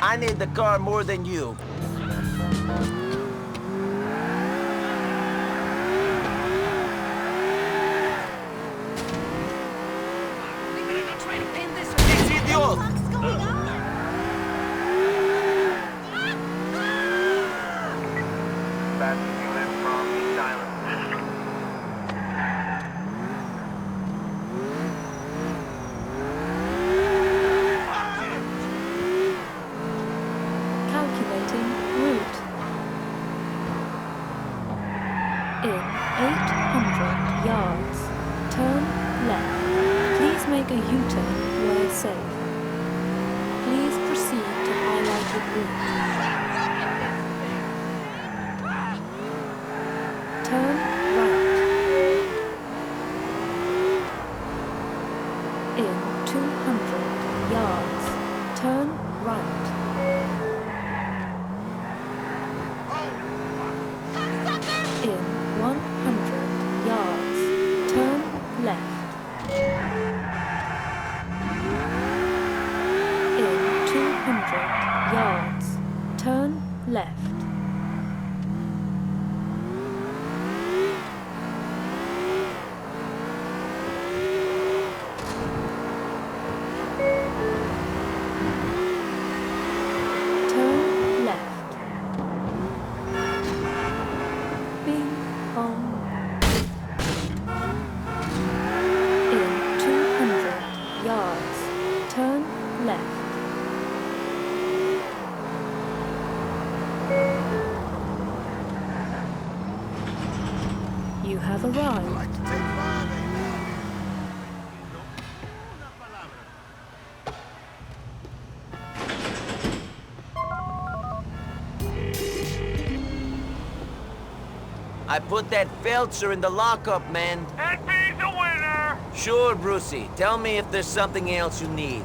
I need the car more than you. It's In 800 yards, turn left. Please make a U-turn where safe. Please proceed to highlighted route. Turn right. In 200 yards, turn right. Yards, turn left. Have arrived. I put that Felcher in the lockup, man. And he's the winner! Sure, Brucey. Tell me if there's something else you need.